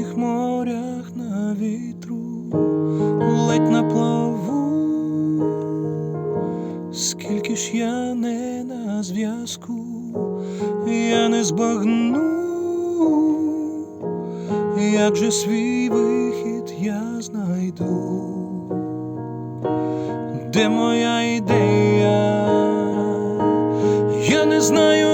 синіх морях на вітру ледь на плаву, скільки ж я не на зв'язку, я не збагну, як же свій вихід я знайду, де моя ідея, я не знаю.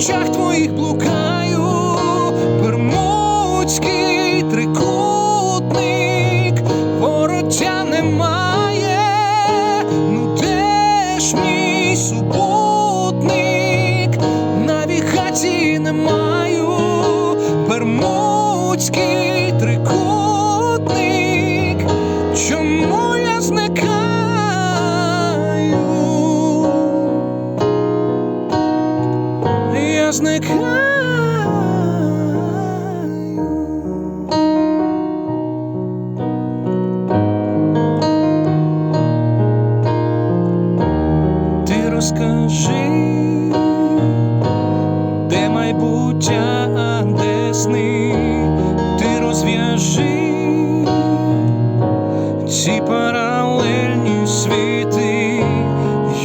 Очах твоїх блукаю, Бермудський трикутник, вороття немає, ну де ж мій супутник, навігації не маю, Бермудський зникаю. Ти розкажи, де майбуття, а де сни, ти розв'яжи ці паралельні світи,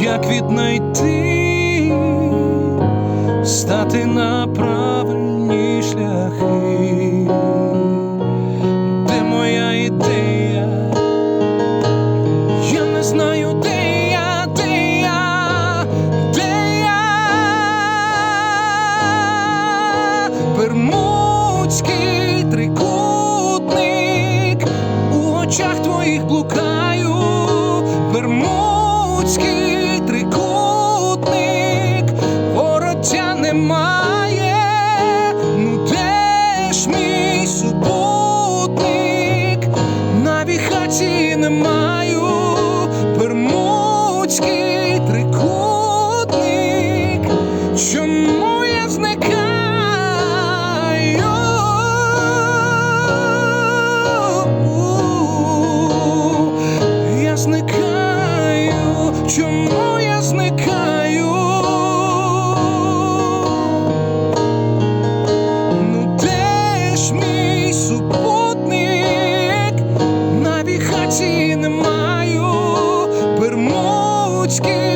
як віднайти, стати на правильні шляхи, де моя ідея? Я не знаю, де я, де я, де я. Бермудський трикутник, у очах твоїх блукаю, Бермудський немає, ну де ж мій супутник, навігації немає. ручки.